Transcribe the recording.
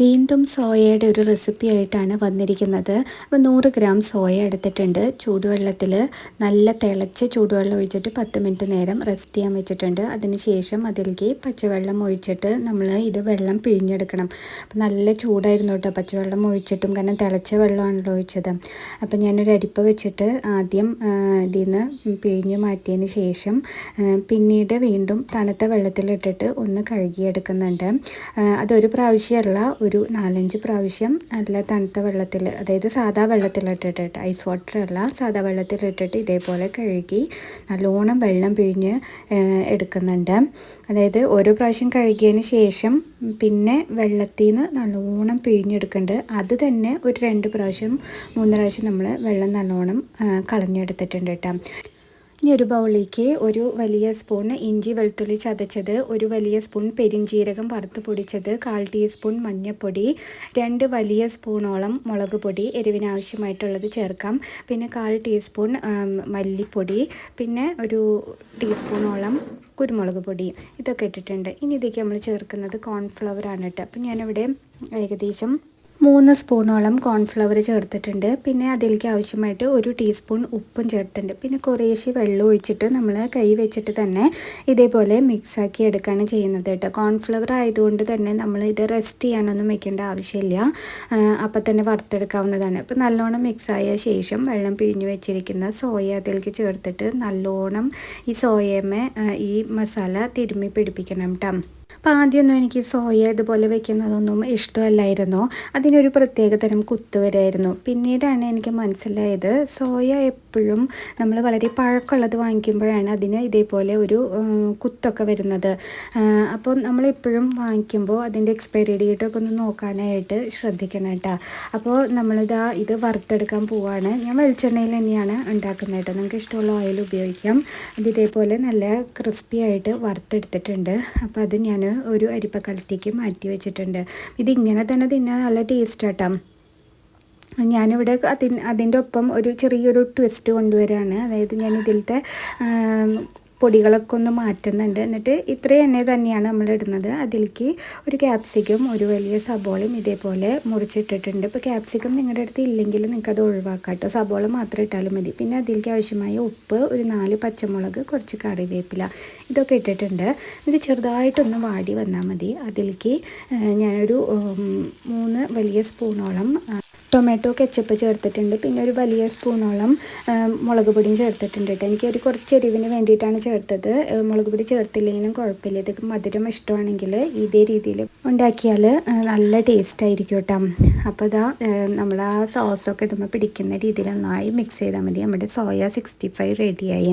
വീണ്ടും സോയയുടെ ഒരു റെസിപ്പി ആയിട്ടാണ് വന്നിരിക്കുന്നത്. അപ്പോൾ നൂറ് ഗ്രാം സോയ എടുത്തിട്ടുണ്ട്. ചൂടുവെള്ളത്തിൽ നല്ല തിളച്ച ചൂടുവെള്ളം ഒഴിച്ചിട്ട് പത്ത് മിനിറ്റ് നേരം റെസ്റ്റ് ചെയ്യാൻ വെച്ചിട്ടുണ്ട്. അതിനുശേഷം അതിലേക്ക് പച്ചവെള്ളം ഒഴിച്ചിട്ട് നമ്മൾ ഇത് വെള്ളം പിഴിഞ്ഞെടുക്കണം. അപ്പോൾ നല്ല ചൂടായിരുന്നു കേട്ടോ. പച്ചവെള്ളം ഒഴിച്ചിട്ടും കാരണം തിളച്ച വെള്ളമാണല്ലോ ഒഴിച്ചത്. അപ്പോൾ ഞാനൊരു അരിപ്പ വെച്ചിട്ട് ആദ്യം ഇതിൽ നിന്ന് പിഴിഞ്ഞ് മാറ്റിയതിന് ശേഷം പിന്നീട് വീണ്ടും തണുത്ത വെള്ളത്തിലിട്ടിട്ട് ഒന്ന് കഴുകിയെടുക്കുന്നുണ്ട്. അതൊരു പ്രാവശ്യമല്ല ഒരു നാലഞ്ച് പ്രാവശ്യം നല്ല തണുത്ത വെള്ളത്തിൽ അതായത് സാധാ വെള്ളത്തിലിട്ടിട്ട് ഐസ് വാട്ടർ അല്ല സാധാ വെള്ളത്തിലിട്ടിട്ട് ഇതേപോലെ കഴുകി നല്ലോണം വെള്ളം പിഴിഞ്ഞ് എടുക്കുന്നുണ്ട്. അതായത് ഓരോ പ്രാവശ്യം കഴുകിയതിന് ശേഷം പിന്നെ വെള്ളത്തിൽ നിന്ന് നല്ലോണം പിഴിഞ്ഞെടുക്കുന്നുണ്ട്. അത് തന്നെ ഒരു രണ്ട് പ്രാവശ്യം മൂന്ന് പ്രാവശ്യം നമ്മൾ വെള്ളം നല്ലോണം കളഞ്ഞെടുത്തിട്ടുണ്ട് കേട്ടോ. ഇനി ഒരു ബൗളിലേക്ക് ഒരു വലിയ സ്പൂൺ ഇഞ്ചി വെളുത്തുള്ളി ചതച്ചത് ഒരു വലിയ സ്പൂൺ പെരിഞ്ചീരകം വറുത്ത് പൊടിച്ചത് കാൽ ടീസ്പൂൺ മഞ്ഞൾപ്പൊടി രണ്ട് വലിയ സ്പൂണോളം മുളക് പൊടി എരിവിനാവശ്യമായിട്ടുള്ളത് ചേർക്കാം. പിന്നെ കാൽ ടീസ്പൂൺ മല്ലിപ്പൊടി പിന്നെ ഒരു ടീസ്പൂണോളം കുരുമുളക് പൊടി ഇതൊക്കെ ഇട്ടിട്ടുണ്ട്. ഇനി ഇതൊക്കെ നമ്മൾ ചേർക്കുന്നത് കോൺഫ്ലവർ ആണ് കേട്ടോ. അപ്പം ഞാനിവിടെ ഏകദേശം മൂന്ന് സ്പൂണോളം കോൺഫ്ലവർ ചേർത്തിട്ടുണ്ട്. പിന്നെ അതിലേക്ക് ആവശ്യമായിട്ട് ഒരു ടീസ്പൂൺ ഉപ്പും ചേർത്തിട്ടുണ്ട്. പിന്നെ കുറേശ്ശെ വെള്ളം ഒഴിച്ചിട്ട് നമ്മൾ കൈ വെച്ചിട്ട് തന്നെ ഇതേപോലെ മിക്സാക്കി എടുക്കുകയാണ് ചെയ്യുന്നത് കേട്ടോ. കോൺഫ്ലവർ ആയതുകൊണ്ട് തന്നെ നമ്മൾ ഇത് റെസ്റ്റ് ചെയ്യാനൊന്നും വെക്കേണ്ട ആവശ്യമില്ല. അപ്പം തന്നെ വറുത്തെടുക്കാവുന്നതാണ്. അപ്പം നല്ലോണം മിക്സായ ശേഷം വെള്ളം പിഴിഞ്ഞ് വെച്ചിരിക്കുന്ന സോയ അതിലേക്ക് ചേർത്തിട്ട് നല്ലോണം ഈ സോയമേ ഈ മസാല തിരുമ്മി പിടിപ്പിക്കണം കേട്ടോ അപ്പോൾ ആദ്യമൊന്നും എനിക്ക് സോയ ഇതുപോലെ വെക്കുന്നതൊന്നും ഇഷ്ടമല്ലായിരുന്നു. അതിനൊരു പ്രത്യേക തരം കുത്ത് വരായിരുന്നു പിന്നീടാണ് എനിക്ക് മനസ്സിലായത് സോയ എപ്പോഴും നമ്മൾ വളരെ പഴക്കമുള്ളത് വാങ്ങിക്കുമ്പോഴാണ് അതിന് ഇതേപോലെ ഒരു കുത്തൊക്കെ വരുന്നത്. അപ്പോൾ നമ്മളെപ്പോഴും വാങ്ങിക്കുമ്പോൾ അതിന്റെ എക്സ്പയറി ഡേറ്റൊക്കെ ഒന്ന് നോക്കാനായിട്ട് ശ്രദ്ധിക്കണം കേട്ടോ. അപ്പോൾ നമ്മളിതാ ഇത് വറുത്തെടുക്കാൻ പോവാണ്. ഞാൻ വെളിച്ചെണ്ണയിൽ തന്നെയാണ് ഉണ്ടാക്കുന്നത് കേട്ടോ. നിങ്ങൾക്ക് ഇഷ്ടമുള്ള ഓയിൽ ഉപയോഗിക്കാം. അത് ഇതേപോലെ നല്ല ക്രിസ്പി ആയിട്ട് വറുത്തെടുത്തിട്ടുണ്ട്. അപ്പോൾ അത് ഞാൻ ഒരു അരിപ്പക്കലത്തേക്ക് മാറ്റി വെച്ചിട്ടുണ്ട്. ഇതിങ്ങനെ തന്നെ തിന്നാൻ നല്ല ടേസ്റ്റ് ആട്ടോ ഞാനിവിടെ അതി അതിന്റെ ഒപ്പം ഒരു ചെറിയൊരു ട്വിസ്റ്റ് കൊണ്ടുവരികയാണ് അതായത് ഞാൻ ഇതിലത്തെ പൊടികളൊക്കെ ഒന്ന് മാറ്റുന്നുണ്ട്. എന്നിട്ട് ഇത്രയും എണ്ണ തന്നെയാണ് നമ്മൾ ഇടുന്നത്. അതിലേക്ക് ഒരു ക്യാപ്സിക്കും ഒരു വലിയ സബോളയും ഇതേപോലെ മുറിച്ചിട്ടിട്ടുണ്ട്. ഇപ്പോൾ ക്യാപ്സിക്കം നിങ്ങളുടെ അടുത്ത് ഇല്ലെങ്കിൽ നിങ്ങൾക്ക് അത് ഒഴിവാക്കാം കേട്ടോ. സബോള മാത്രം ഇട്ടാലും മതി. പിന്നെ അതിലേക്ക് ആവശ്യമായ ഉപ്പ് ഒരു നാല് പച്ചമുളക് കുറച്ച് കറിവേപ്പില ഇതൊക്കെ ഇട്ടിട്ടുണ്ട്. എന്നിട്ട് ചെറുതായിട്ടൊന്ന് വാടി വന്നാൽ മതി. അതിലേക്ക് ഞാനൊരു മൂന്ന് വലിയ സ്പൂണോളം ടൊമാറ്റോ കെച്ചപ്പ് ചേർത്തിട്ടുണ്ട്. പിന്നെ ഒരു വലിയ സ്പൂണോളം മുളക് പൊടിയും ചേർത്തിട്ടുണ്ട് കേട്ടോ. എനിക്ക് ഒരു കുറച്ച് എരിവിന് വേണ്ടിയിട്ടാണ് ചേർത്തത്. മുളക് പൊടി ചേർത്തില്ലെങ്കിലും കുഴപ്പമില്ല. ഇത് മധുരം ഇഷ്ടമാണെങ്കിൽ ഇതേ രീതിയിൽ ഉണ്ടാക്കിയാൽ നല്ല ടേസ്റ്റ് ആയിരിക്കും കേട്ടോ. അപ്പോൾ ഇതാ നമ്മൾ ആ സോസൊക്കെ ഇതുമ്പോൾ പിടിക്കുന്ന രീതിയിൽ നന്നായി മിക്സ് ചെയ്താൽ മതി. നമ്മുടെ സോയ സിക്സ്റ്റി ഫൈവ് റെഡിയായി